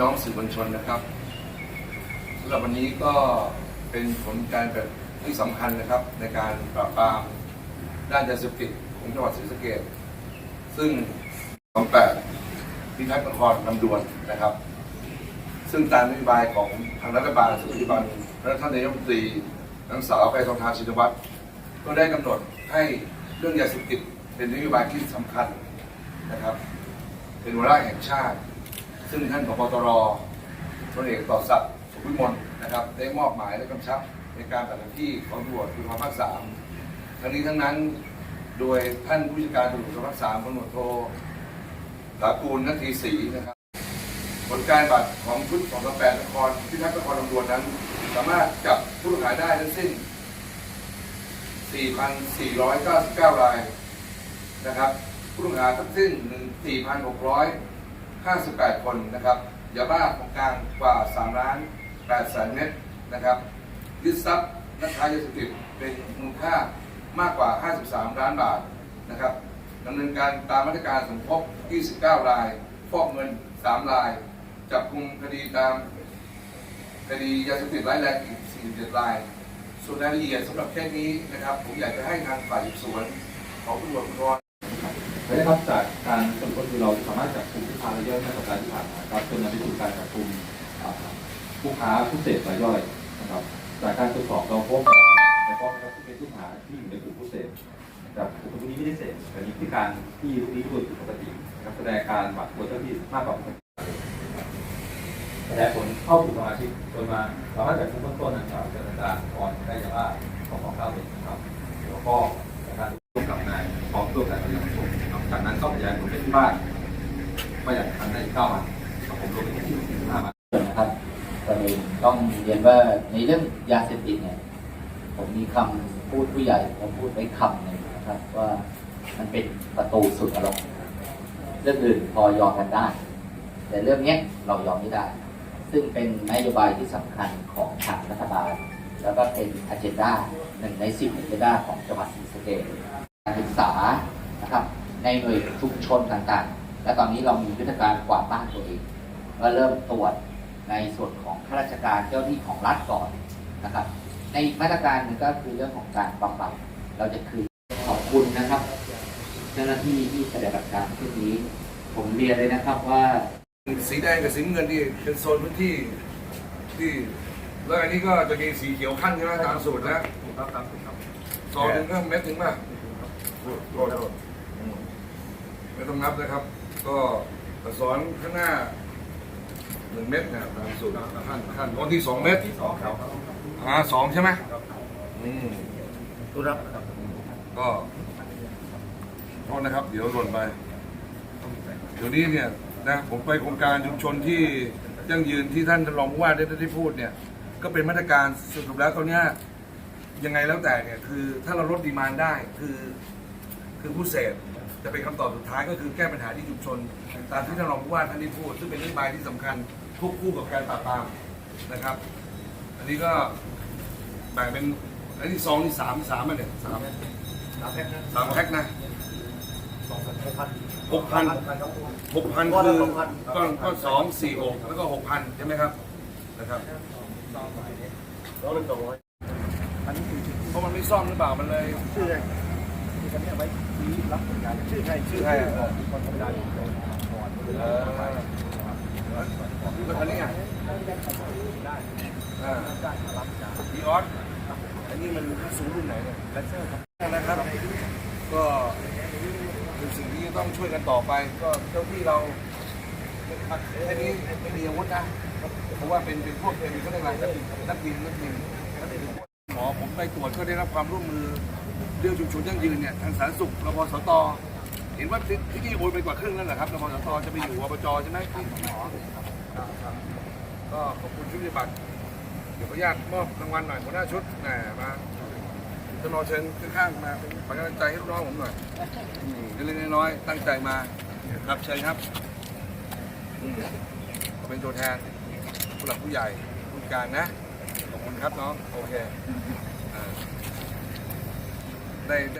น้องสื่อมวลชนนะครับสำหรับวันนี้ก็เป็นผลการแบบที่สำคัญนะครับ ในการปราบปรามด้านยาเสพติดของจังหวัดศรีสะเกษซึ่ง28พิทักษ์นครลำดวนนะครับ ซึ่งตามนโยบายของทางรัฐบาลซึ่งปัจจุบันท่านนายกรัฐมนตรีนางสาวแพทองทานชินวัตรก็ได้กำหนดให้เรื่องยาเสพติดเป็นนโยบายที่สำคัญนะครับ เป็นวาระแห่งชาติ ซึ่งท่านผบตรพลเอกต่อศักดิ์สุขวิมลนะครับ ได้มอบหมายและกำชับในการปฏิบัติหน้าที่ของตำรวจภูธรภาคสามทั้งนี้ทั้งนั้นโดยท่านผู้จัดการตำรวจภาคสามพลตำรวจโทสากูลนัททีศรีนะครับ ผลการบัตรของชุดของแปดนครพิทักษ์นครลำดวนนั้น สามารถจับผู้ต้องหาได้ทั้งสิ้น 4,499 รายนะครับผู้ต้องหาทั้งสิ้น 14,600 58 คนนะครับยาบ้าของกลางกว่า3ล้าน8แสนเม็ดนะครับยึดทรัพย์นักค้ายาเสพติดเป็นมูลค่ามากกว่า 53 ล้านบาทนะครับดำเนินการตามมาตรการสมทบ 29 ราย ฟอกเงิน 3 ราย จับกลุ่มคดีตามคดียาเสพติดร้ายแรงอีก 47 ราย ส่วนรายละเอียดสำหรับแค่นี้นะครับ ผมอยากจะให้ทางฝ่ายสืบสวนของตำรวจภูธร ไม่ได้ครับจากการสืบค้นคือเราสามารถจับกลุ่มผู้ค้ารายย่อยในสัปดาห์ที่ผ่านมาครับจนนำไปสู่การจับกลุ่มผู้ค้าผู้เสพรายย่อยนะครับ จากการตรวจสอบเราพบในข้อนะครับที่เป็นผู้ค้าที่อยู่ในกลุ่มผู้เสพนะครับกลุ่มผู้นี้ไม่ได้เสพแต่มีพฤติการที่พวกนี้ด้วยผิดปกตินะครับแสดงการหวาดกลัวเจ้าหน้าที่มากกว่าปกติแสดงผลเข้าสู่สมาชิกจนมาสามารถจับกลุ่มเบื้องต้นนะครับเจรจาก่อนได้ยาบ้าของของเก้าเม็ดนะครับแล้วก็กการร่วมกับนายพร้อมร่วมกัน ก็ขยายผลไปที่บ้านก็อยางทันได้อีกเก้าวันครับผมรวมเป็นที่สิบห้าวันนะครับก่อนอื่ต้องเรียนว่าในเรื่องยาเสพติดเนี่ยผมมีคำพูดผู้ใหญ่ผมพูดไว้คำหนึ่งนะครับว่ามันเป็นประตูสู่นรกเรื่องอื่นพอยอมกันได้ แต่เรื่องนี้เรายอมไม่ได้ ซึ่งเป็นนโยบายที่สำคัญของทางรัฐบาล แล้วก็เป็นอ g e n d a หนึ่งในสิบอ g e n d a ของจังหวัดศรีสะเกษการศึกษานะครับ ในหน่วยชุมชนต่างๆ และตอนนี้เรามียุทธการกวาดบ้านตัวเองก็เริ่มตรวจในส่วนของข้าราชการเจ้าหน้าที่ของรัฐก่อนนะครับ ในอีกมาตรการหนึ่งก็คือเรื่องของการบำบัดเราจะคืนขอบคุณนะครับ เจ้าหน้าที่ที่ปฏิบัติการที่นี้ ผมเรียนเลยนะครับว่าสีแดงกับสีน้ำเงินนี่เป็นโซนพื้นที่ที่แล้วอันนี้ก็จะมีสีเขียวขั้นใช่ไหมตามสูตรนะครับครับครับซองหนึ่งก็เม็ดหนึ่งป่ะโทษโทษโทษอืม ไม่ต้องนับนะครับ ก็อักษรข้างหน้าหนึ่งเม็ดนะตามสูตรขั้นขั้นตอนที่สองเม็ดที่สองครับอ่าสองใช่ไหมอืมรู้รับก็โทษนะครับ เดี๋ยวหล่นไปเดี๋ยวนี้เนี่ยนะผมไปโครงการชุมชนที่ยั่งยืนที่ท่านรองผู้ว่าได้ได้พูดเนี่ย ก็เป็นมาตรการสรุปแล้วตอนเนี้ยยังไงแล้วแต่เนี่ยคือถ้าเราลดดีมานได้คือคือผู้เสพ จะเป็นคำตอบสุดท้ายก็คือแก้ปัญหาที่ชุมชนตามที่ท่านรองผู้ว่าท่านได้พูด ซึ่งเป็นนโยบายที่สำคัญควบคู่กับการปราบปรามนะครับ อันนี้ก็แบ่งเป็นอันที่สองที่สามสามอันเนี่ยสามสามแพ็คนะสามแพ็คนะหกพันหกพันคือก้อนก้อนสองสี่หกแล้วก็หกพันใช่ไหมครับนะครับร้อยเป็นสองร้อยเพราะมันไม่ซ่อมหรือเปล่ามันเลยชื่ออะไร ที่ฉันเนี่ยไว้ที่รับบริการชื่อให้ชื่อให้คนธรรมดาอยู่ในก่อนเออแล้วคันนี้อะอ่าได้รับจากพีออสอันนี้มันสูงรุ่นไหนเนี่ยแดนเซอร์ครับนะครับ ก็เป็นสิ่งที่ต้องช่วยกันต่อไป ก็เจ้าที่เราแค่นี้ไม่มีอาวุธนะเพราะว่าเป็นเป็นพวกเป็นเขาเรียกอะไรนักบินนักบินนักบิน หมอผมไปตรวจก็ได้รับความร่วมมือเรื่องชุมชนยั่งยืนเนี่ยทางสาธารณสุขรพสตเห็นว่าที่นี่โอนไปกว่าครึ่งแล้วเหรอครับรพสตจะไปอยู่อบจใช่ไหมที่หมอก็ขอบคุณชุดปฏิบัติเดี๋ยวขออนุญาตมอบรางวัลหน่อยหัวหน้าชุดแหมมาจะรอเชิญข้างๆมาเป็นกำลังใจให้ลูกน้องผมหน่อยเล็กๆน้อยๆตั้งใจมาครับเชิญครับอืมเป็นตัวแทนผู้หลักผู้ใหญ่ผู้การนะ ขอบคุณครับน้อง โอเคอ่าได้